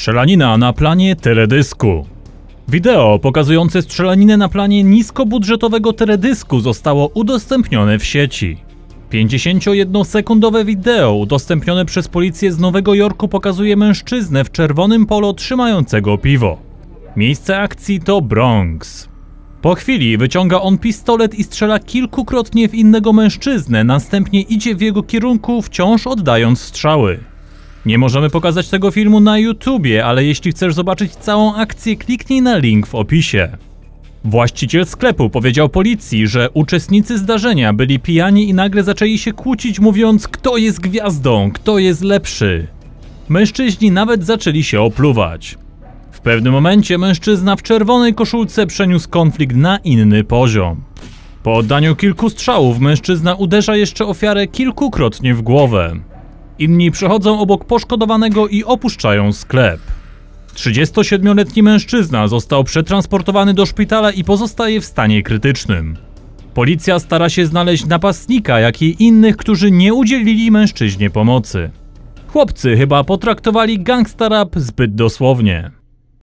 Strzelanina na planie teledysku. Wideo pokazujące strzelaninę na planie niskobudżetowego teledysku zostało udostępnione w sieci. 51-sekundowe wideo udostępnione przez policję z Nowego Jorku pokazuje mężczyznę w czerwonym polo trzymającego piwo. Miejsce akcji to Bronx. Po chwili wyciąga on pistolet i strzela kilkukrotnie w innego mężczyznę, następnie idzie w jego kierunku, wciąż oddając strzały. Nie możemy pokazać tego filmu na YouTubie, ale jeśli chcesz zobaczyć całą akcję, kliknij na link w opisie. Właściciel sklepu powiedział policji, że uczestnicy zdarzenia byli pijani i nagle zaczęli się kłócić, mówiąc, kto jest gwiazdą, kto jest lepszy. Mężczyźni nawet zaczęli się opluwać. W pewnym momencie mężczyzna w czerwonej koszulce przeniósł konflikt na inny poziom. Po oddaniu kilku strzałów mężczyzna uderza jeszcze ofiarę kilkukrotnie w głowę. Inni przechodzą obok poszkodowanego i opuszczają sklep. 37-letni mężczyzna został przetransportowany do szpitala i pozostaje w stanie krytycznym. Policja stara się znaleźć napastnika, jak i innych, którzy nie udzielili mężczyźnie pomocy. Chłopcy chyba potraktowali gangsta rap zbyt dosłownie.